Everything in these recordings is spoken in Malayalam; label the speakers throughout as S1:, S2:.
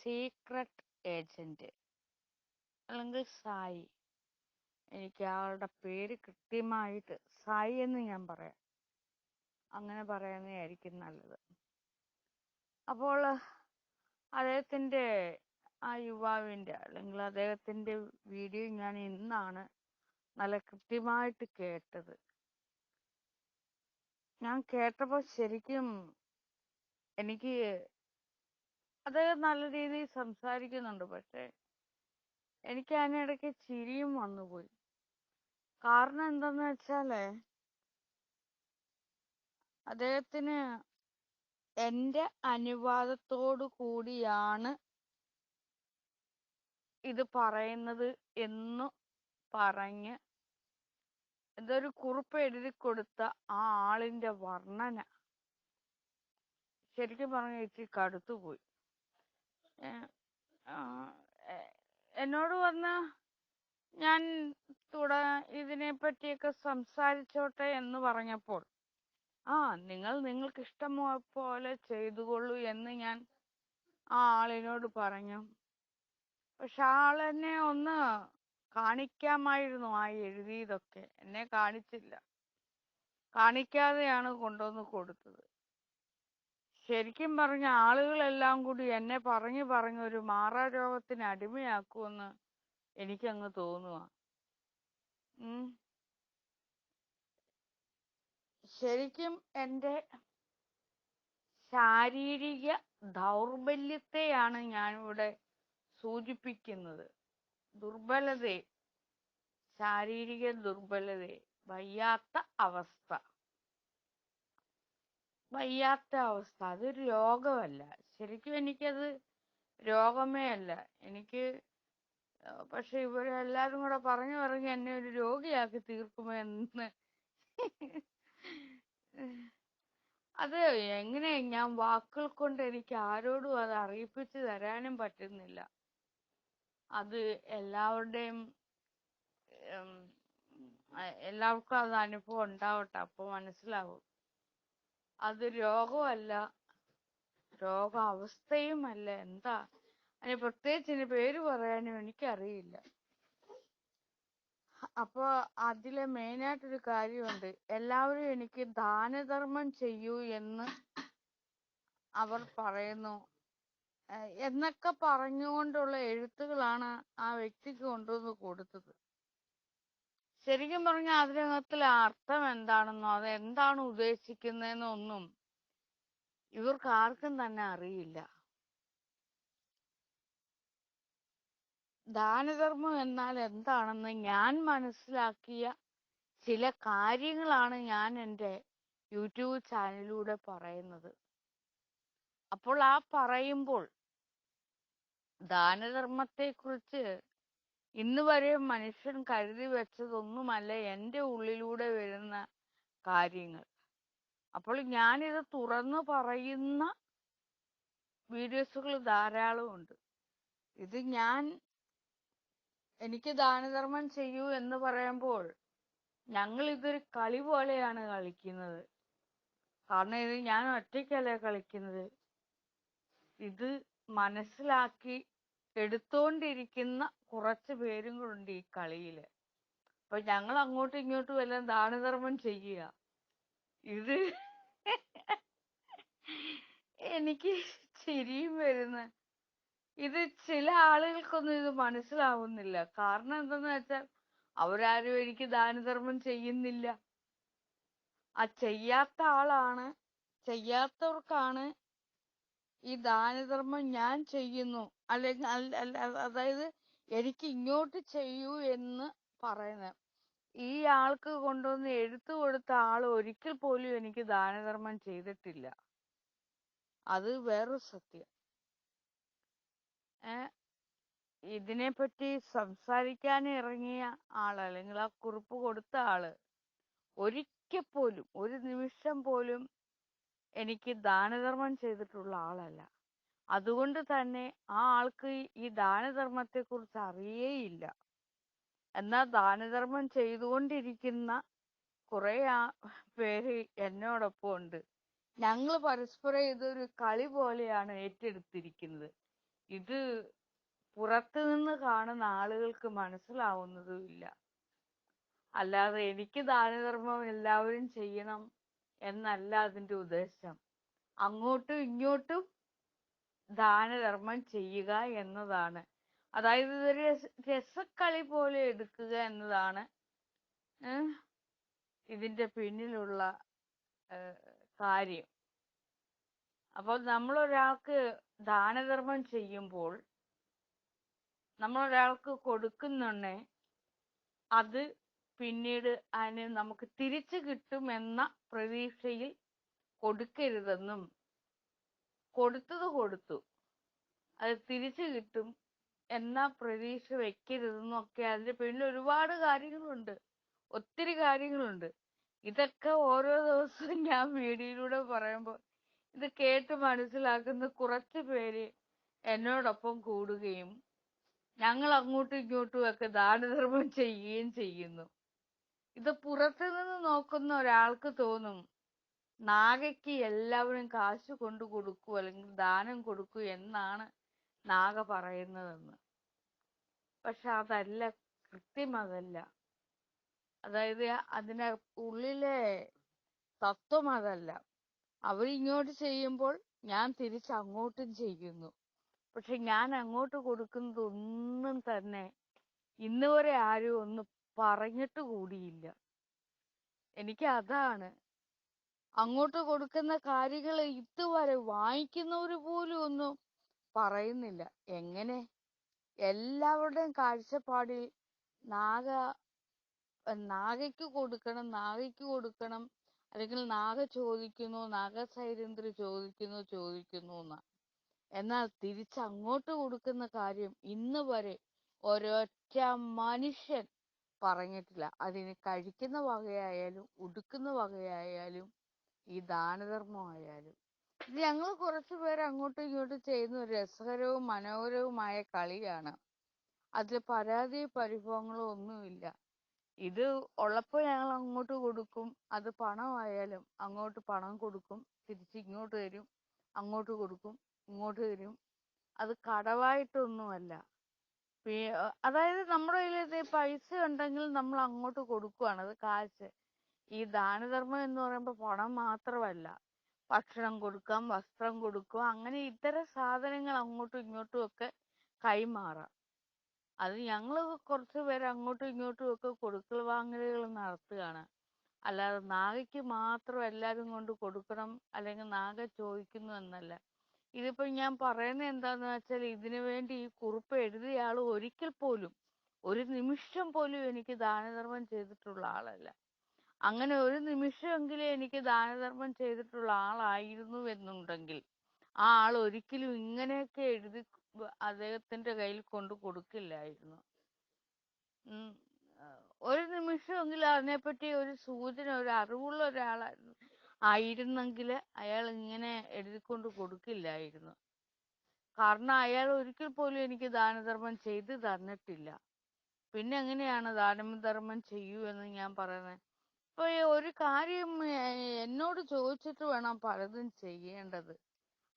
S1: സീക്രട്ട് ഏജന്റ് അല്ലെങ്കിൽ സായി. എനിക്ക് ആളുടെ പേര് കൃത്യമായിട്ട് സായി എന്ന് ഞാൻ പറയാം. അങ്ങനെ പറയുന്നതായിരിക്കും നല്ലത്. അപ്പോൾ അദ്ദേഹത്തിന്റെ ആ യുവാവിന്റെ അല്ലെങ്കിൽ അദ്ദേഹത്തിന്റെ വീഡിയോ ഞാൻ ഇന്നാണ് നല്ല കൃത്യമായിട്ട് കേട്ടത്. ഞാൻ കേട്ടപ്പോൾ ശരിക്കും എനിക്ക് അദ്ദേഹം നല്ല രീതിയിൽ സംസാരിക്കുന്നുണ്ട്. പക്ഷെ എനിക്ക് അതിനിടയ്ക്ക് ചിരിയും വന്നുപോയി കാരണം എന്തെന്ന് വെച്ചാൽ അദ്ദേഹത്തിന് എന്റെ അനുവാദത്തോടു കൂടിയാണ് ഇത് പറയുന്നത് എന്ന് പറഞ്ഞ് ഇതൊരു കുറിപ്പ് എഴുതി കൊടുത്ത ആ ആളിന്റെ വർണന ശരിക്കും പറഞ്ഞ ചേച്ചി കടുത്തുപോയി എന്നോട് വന്ന് ഞാൻ തുട ഇതിനെ പറ്റിയൊക്കെ സംസാരിച്ചോട്ടെ എന്ന് പറഞ്ഞപ്പോൾ ആ നിങ്ങൾ നിങ്ങൾക്ക് ഇഷ്ടം പോലെ ചെയ്തുകൊള്ളൂ എന്ന് ഞാൻ ആ ആളിനോട് പറഞ്ഞു. പക്ഷെ ആളെന്നെ ഒന്ന് കാണിക്കാമായിരുന്നു ആ എഴുതിയതൊക്കെ. എന്നെ കാണിച്ചില്ല. കാണിക്കാതെയാണ് കൊണ്ടുവന്ന് കൊടുത്തത്. ശരിക്കും പറഞ്ഞ ആളുകളെല്ലാം കൂടി എന്നെ പറഞ്ഞു പറഞ്ഞു ഒരു മാറാരോഗത്തിന് അടിമയാക്കുമെന്ന് എനിക്കങ്ങ് തോന്നുക ഉം. ശരിക്കും എന്റെ ശാരീരിക ദൗർബല്യത്തെയാണ് ഞാനിവിടെ സൂചിപ്പിക്കുന്നത്. ദുർബലതയെ ശാരീരിക ദുർബലതയെ വയ്യാത്ത അവസ്ഥ. വയ്യാത്ത അവസ്ഥ. അതൊരു രോഗമല്ല. ശരിക്കും എനിക്കത് രോഗമേ അല്ല. എനിക്ക് പക്ഷെ ഇവരെല്ലാരും കൂടെ പറഞ്ഞു പറഞ്ഞ് എന്നെ ഒരു രോഗിയാക്കി തീർക്കുമോ എന്ന്. അത് എങ്ങനെ ഞാൻ വാക്കുകൾ കൊണ്ട് എനിക്ക് ആരോടും അത് അറിയിപ്പിച്ച് തരാനും പറ്റുന്നില്ല. അത് എല്ലാവരുടെയും എല്ലാവർക്കും അത് അനുഭവം ഉണ്ടാവട്ടെ. അപ്പൊ മനസ്സിലാവും. അത് രോഗമല്ല. രോഗാവസ്ഥയുമല്ല. എന്താ? അതിന് പ്രത്യേകിച്ച് ഇതിന് പേര് പറയാനും എനിക്കറിയില്ല. അപ്പൊ അതിലെ മെയിനായിട്ടൊരു കാര്യമുണ്ട്. എല്ലാവരും എനിക്ക് ദാനധർമ്മം ചെയ്യൂ എന്ന് അവർ പറയുന്നു. എന്നൊക്കെ പറഞ്ഞുകൊണ്ടുള്ള എഴുത്തുകളാണ് ആ വ്യക്തിക്ക് കൊണ്ടുവന്ന് കൊടുത്തത്. ശരിക്കും പറഞ്ഞ ആഗ്രഹത്തിൽ അർത്ഥം എന്താണെന്നോ അത് എന്താണ് ഉദ്ദേശിക്കുന്നതെന്നോ ഒന്നും ഇവർക്ക് ആർക്കും തന്നെ അറിയില്ല. ദാനധർമ്മം എന്നാൽ എന്താണെന്ന് ഞാൻ മനസ്സിലാക്കിയ ചില കാര്യങ്ങളാണ് ഞാൻ എന്റെ യൂട്യൂബ് ചാനലിലൂടെ പറയുന്നത്. അപ്പോൾ ആ പറയുമ്പോൾ ദാനധർമ്മത്തെക്കുറിച്ച് ഇന്ന് വരെ മനുഷ്യൻ കരുതി വെച്ചതൊന്നുമല്ല എന്റെ ഉള്ളിലൂടെ വരുന്ന കാര്യങ്ങൾ. അപ്പോൾ ഞാനിത് തുറന്നു പറയുന്ന വീഡിയോസുകൾ ധാരാളമുണ്ട് ഇത് ഞാൻ എനിക്ക് ദാനധർമ്മം ചെയ്യൂ എന്ന് പറയുമ്പോൾ ഞങ്ങൾ ഇതൊരു കളി പോലെയാണ് കളിക്കുന്നത്. കാരണം ഇത് ഞാൻ ഒറ്റയ്ക്കല്ല കളിക്കുന്നത്. ഇത് മനസ്സിലാക്കി എടുത്തോണ്ടിരിക്കുന്ന കുറച്ച് പേരും കൂടെ ഈ കളിയിൽ. അപ്പൊ ഞങ്ങൾ അങ്ങോട്ടും ഇങ്ങോട്ടും എല്ലാം ദാനധർമ്മം ചെയ്യുക. ഇത് എനിക്ക് ചിരിയും വരുന്ന. ഇത് ചില ആളുകൾക്കൊന്നും ഇത് മനസ്സിലാവുന്നില്ല. കാരണം എന്തെന്ന് വെച്ചാൽ അവരാരും എനിക്ക് ദാനധർമ്മം ചെയ്യുന്നില്ല. ആ ചെയ്യാത്ത ആളാണ് ചെയ്യാത്തവർക്കാണ് ഈ ദാനധർമ്മം ഞാൻ ചെയ്യുന്നു. അല്ലെങ്കിൽ അല്ല- അല്ല- അതായത് എനിക്ക് ഇങ്ങോട്ട് ചെയ്യൂ എന്ന് പറയുന്നത് ഈ ആൾക്ക് കൊണ്ടുവന്ന് എഴുത്തു കൊടുത്ത ആൾ ഒരിക്കൽ പോലും എനിക്ക് ദാനധർമ്മം ചെയ്തിട്ടില്ല. അത് വേറൊരു സത്യം. ഏ ഇതിനെപ്പറ്റി സംസാരിക്കാൻ ഇറങ്ങിയ ആൾ അല്ലെങ്കിൽ ആ കുറിപ്പ് കൊടുത്ത ആൾ ഒരിക്കൽ പോലും ഒരു നിമിഷം പോലും എനിക്ക് ദാനധർമ്മം ചെയ്തിട്ടുള്ള ആളല്ല. അതുകൊണ്ട് തന്നെ ആ ആൾക്ക് ഈ ദാനധർമ്മത്തെ കുറിച്ച് അറിയേയില്ല. എന്നാൽ ദാനധർമ്മം ചെയ്തുകൊണ്ടിരിക്കുന്ന കുറെ ആ പേര് എന്നോടൊപ്പം ഉണ്ട്. ഞങ്ങൾ പരസ്പരം ഇതൊരു കളി പോലെയാണ് ഏറ്റെടുത്തിരിക്കുന്നത്. ഇത് പുറത്തു നിന്ന് കാണുന്ന ആളുകൾക്ക് മനസ്സിലാവുന്നതുമില്ല അല്ലാതെ എനിക്ക് ദാനധർമ്മം എല്ലാവരും ചെയ്യണം എന്നല്ല അതിന്റെ ഉദ്ദേശം. അങ്ങോട്ടും ഇങ്ങോട്ടും ദാനധർമ്മം ചെയ്യുക എന്നതാണ്. അതായത് ഇതൊരു രസ- രസക്കളി പോലെ എടുക്കുക എന്നതാണ് ഇതിന്റെ പിന്നിലുള്ള കാര്യം. അപ്പോൾ നമ്മൾ ഒരാൾക്ക് ദാനധർമ്മം ചെയ്യുമ്പോൾ നമ്മൾ ഒരാൾക്ക് കൊടുക്കുന്നുണ്ടേ അത് പിന്നീട് അതിന് നമുക്ക് തിരിച്ചു കിട്ടുമെന്ന പ്രതീക്ഷയിൽ കൊടുക്കരുതെന്നും കൊടുത്തത് കൊടുത്തു. അത് തിരിച്ചു കിട്ടും എന്ന പ്രതീക്ഷ വെക്കരുതെന്നൊക്കെ അതിന്റെ പിന്നിൽ ഒരുപാട് കാര്യങ്ങളുണ്ട്. ഒത്തിരി കാര്യങ്ങളുണ്ട്. ഇതൊക്കെ ഓരോ ദിവസവും ഞാൻ വീഡിയോയിലൂടെ പറയുമ്പോൾ ഇത് കേട്ട് മനസ്സിലാക്കുന്ന കുറച്ച് പേര് എന്നോടൊപ്പം കൂടുകയും ഞങ്ങൾ അങ്ങോട്ടും ഇങ്ങോട്ടും ഒക്കെ ദാനധർമ്മം ചെയ്യുകയും ചെയ്യുന്നു. ഇത് പുറത്തു നിന്ന് നോക്കുന്ന ഒരാൾക്ക് തോന്നും നാഗയ്ക്ക് എല്ലാവരും കാശ് കൊണ്ടു കൊടുക്കൂ അല്ലെങ്കിൽ ദാനം കൊടുക്കൂ എന്നാണ് നാഗ പറയുന്നതെന്ന്. പക്ഷെ അതല്ല കൃത്യം അതല്ല. അതായത് അതിന് ഉള്ളിലെ തത്വം അതല്ല. അവരിങ്ങോട്ട് ചെയ്യുമ്പോൾ ഞാൻ തിരിച്ച് അങ്ങോട്ടും ചെയ്യുന്നു. പക്ഷെ ഞാൻ അങ്ങോട്ട് കൊടുക്കുന്നത് ഒന്നും തന്നെ ഇന്ന് വരെ ആരും ഒന്ന് പറഞ്ഞിട്ട് കൂടിയില്ല. എനിക്ക് അതാണ് അങ്ങോട്ട് കൊടുക്കുന്ന കാര്യങ്ങൾ ഇതുവരെ വാങ്ങിക്കുന്നവർ പോലും ഒന്നും പറയുന്നില്ല. എങ്ങനെ? എല്ലാവരുടെയും കാഴ്ചപ്പാടിൽ നാഗ നാഗയ്ക്ക് കൊടുക്കണം നാഗയ്ക്ക് കൊടുക്കണം അല്ലെങ്കിൽ നാഗ ചോദിക്കുന്നു നാഗസൈരന്ധ്രി ചോദിക്കുന്നു ചോദിക്കുന്നു എന്നാ. എന്നാൽ തിരിച്ച് അങ്ങോട്ട് കൊടുക്കുന്ന കാര്യം ഇന്ന് വരെ ഒരൊറ്റ മനുഷ്യൻ പറഞ്ഞിട്ടില്ല. അതിന് കഴിക്കുന്ന വകയായാലും ഉടുക്കുന്ന വകയായാലും ഈ ദാനധർമ്മമായാലും ഇത് ഞങ്ങൾ കുറച്ചു പേര് അങ്ങോട്ടും ഇങ്ങോട്ടും ചെയ്യുന്ന ഒരു രസകരവും മനോഹരവുമായ കളിയാണ്. അതിൽ പരാതി പരിഭവങ്ങളോ ഒന്നുമില്ല. ഇത് ഉള്ളപ്പോൾ ഞങ്ങൾ അങ്ങോട്ട് കൊടുക്കും. അത് പണമായാലും അങ്ങോട്ട് പണം കൊടുക്കും. തിരിച്ച് ഇങ്ങോട്ട് തരും. അങ്ങോട്ട് കൊടുക്കും. ഇങ്ങോട്ട് തരും. അത് കടവായിട്ടൊന്നുമല്ല. അതായത് നമ്മുടെ കയ്യിൽ പൈസ ഉണ്ടെങ്കിൽ നമ്മൾ അങ്ങോട്ട് കൊടുക്കുവാണ്. അത് കാശ്. ഈ ദാനധർമ്മം എന്ന് പറയുമ്പോൾ പണം മാത്രമല്ല. ഭക്ഷണം കൊടുക്കാം വസ്ത്രം കൊടുക്കാം അങ്ങനെ ഇത്തരം സാധനങ്ങൾ അങ്ങോട്ടും ഇങ്ങോട്ടും ഒക്കെ കൈമാറാം. അത് ഞങ്ങൾ കുറച്ച് പേര് അങ്ങോട്ടും ഇങ്ങോട്ടും ഒക്കെ കൊടുക്കൽ വാങ്ങലുകൾ നടത്തുകയാണ്. അല്ലാതെ നാഗയ്ക്ക് മാത്രം എല്ലാരും കൊണ്ട് കൊടുക്കണം അല്ലെങ്കിൽ നാഗ ചോദിക്കുന്നു എന്നല്ല. ഇതിപ്പോ ഞാൻ പറയുന്നത് എന്താന്ന് വെച്ചാൽ ഇതിനു വേണ്ടി ഈ കുറിപ്പ് എഴുതിയ ആൾ ഒരിക്കൽ പോലും ഒരു നിമിഷം പോലും എനിക്ക് ദാനധർമ്മം ചെയ്തിട്ടുള്ള ആളല്ല. അങ്ങനെ ഒരു നിമിഷമെങ്കിലും എനിക്ക് ദാനധർമ്മം ചെയ്തിട്ടുള്ള ആളായിരുന്നു എന്നുണ്ടെങ്കിൽ ആ ആൾ ഒരിക്കലും ഇങ്ങനെയൊക്കെ എഴുതി അദ്ദേഹത്തിന്റെ കയ്യിൽ കൊണ്ട് കൊടുക്കില്ലായിരുന്നു. ഒരു നിമിഷമെങ്കിലും അതിനെപ്പറ്റി ഒരു സൂചന ഒരു അറിവുള്ള ഒരാളായിരുന്നു ആയിരുന്നെങ്കിൽ അയാൾ ഇങ്ങനെ എഴുതിക്കൊണ്ട് കൊടുക്കില്ലായിരുന്നു. കാരണം അയാൾ ഒരിക്കൽ പോലും എനിക്ക് ദാനധർമ്മം ചെയ്ത് തന്നിട്ടില്ല. പിന്നെ എങ്ങനെയാണ് ദാനധർമ്മം ചെയ്യൂ എന്ന് ഞാൻ പറയുന്നത്? ഇപ്പൊ ഈ ഒരു കാര്യം എന്നോട് ചോദിച്ചിട്ട് വേണം പലതും ചെയ്യേണ്ടത്.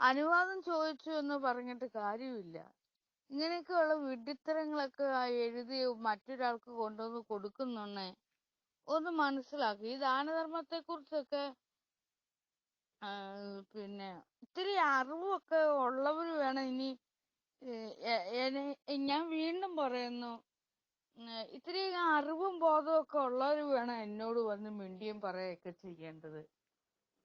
S1: അനുവാദം ചോദിച്ചു എന്ന് പറഞ്ഞിട്ട് കാര്യമില്ല. ഇങ്ങനെയൊക്കെയുള്ള വിഡ്ഢിത്തരങ്ങളൊക്കെ എഴുതി മറ്റൊരാൾക്ക് കൊണ്ടുവന്ന് കൊടുക്കുന്നുണ്ടേ? ഒന്ന് മനസ്സിലാക്കുക ഈ ദാനധർമ്മത്തെ കുറിച്ചൊക്കെ പിന്നെ ഇത്തിരി അറിവൊക്കെ ഉള്ളവർ വേണം ഇനി ഞാൻ വീണ്ടും പറയുന്നു. ഇത്തിരി അറിവും ബോധവും ഒക്കെ ഉള്ളവർ വേണം എന്നോട് വന്ന് മിണ്ടിയും പറയുകയൊക്കെ ചെയ്യേണ്ടത്.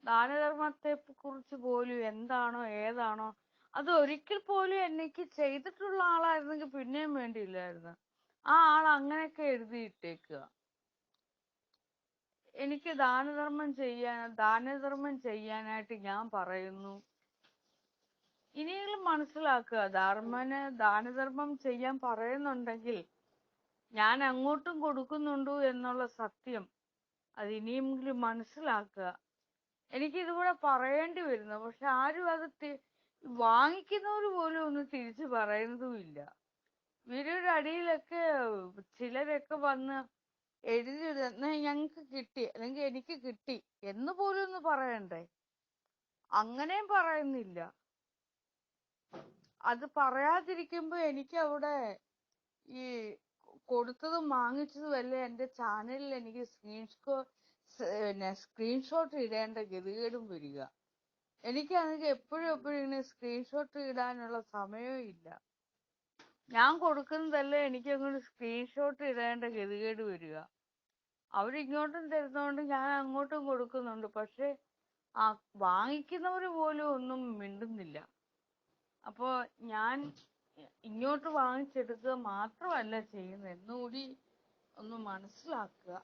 S1: ദാനധർമ്മത്തെ കുറിച്ച് പോലും എന്താണോ ഏതാണോ അത് ഒരിക്കൽ പോലും എനിക്ക് ചെയ്തിട്ടുള്ള ആളായിരുന്നെങ്കിൽ പിന്നെയും വേണ്ടിയില്ലായിരുന്നു. ആ ആൾ അങ്ങനെയൊക്കെ എഴുതിയിട്ടേക്കുക എനിക്ക് ദാനധർമ്മം ചെയ്യാൻ ദാനധർമ്മം ചെയ്യാനായിട്ട് ഞാൻ പറയുന്നു. ഇനിയെങ്കിലും മനസ്സിലാക്കുക ധർമ്മന് ദാനധർമ്മം ചെയ്യാൻ പറയുന്നുണ്ടെങ്കിൽ ഞാൻ അങ്ങോട്ടും കൊടുക്കുന്നുണ്ടു എന്നുള്ള സത്യം അത് ഇനിയെങ്കിലും മനസ്സിലാക്കുക. എനിക്ക് ഇതുകൂടെ പറയേണ്ടി വരുന്നു. പക്ഷെ ആരും അത് വാങ്ങിക്കുന്നവർ പോലും ഒന്ന് തിരിച്ചു പറയുന്നതുമില്ല. വീഡിയോയുടെ അടിയിലൊക്കെ ചിലരൊക്കെ വന്ന് എഴുതി ഞങ്ങൾക്ക് കിട്ടി അല്ലെങ്കിൽ എനിക്ക് കിട്ടി എന്ന് പോലും ഒന്ന് പറയണ്ടേ? അങ്ങനെയും പറയുന്നില്ല. അത് പറയാതിരിക്കുമ്പോ എനിക്ക് അവിടെ ഈ കൊടുത്തതും വാങ്ങിച്ചതും എല്ലാം എന്റെ ചാനലിൽ എനിക്ക് സ്ക്രീൻഷോ പിന്നെ സ്ക്രീൻഷോട്ട് ഇടേണ്ട ഗതികേടും വരിക. എനിക്കാണെങ്കിൽ എപ്പോഴും എപ്പോഴും ഇങ്ങനെ സ്ക്രീൻഷോട്ട് ഇടാനുള്ള സമയവും ഇല്ല. ഞാൻ കൊടുക്കുന്നതല്ലേ എനിക്ക് അങ്ങോട്ട് സ്ക്രീൻഷോട്ട് ഇടേണ്ട ഗതികേട് വരിക. അവരിങ്ങോട്ടും തരുന്നതുകൊണ്ട് ഞാൻ അങ്ങോട്ടും കൊടുക്കുന്നുണ്ട്. പക്ഷെ ആ വാങ്ങിക്കുന്നവർ പോലും ഒന്നും മിണ്ടുന്നില്ല. അപ്പോൾ ഞാൻ ഇങ്ങോട്ട് വാങ്ങിച്ചെടുക്കുക മാത്രമല്ല ചെയ്യുന്നത്. എന്നുകൂടി ഒന്ന് മനസ്സിലാക്കുക.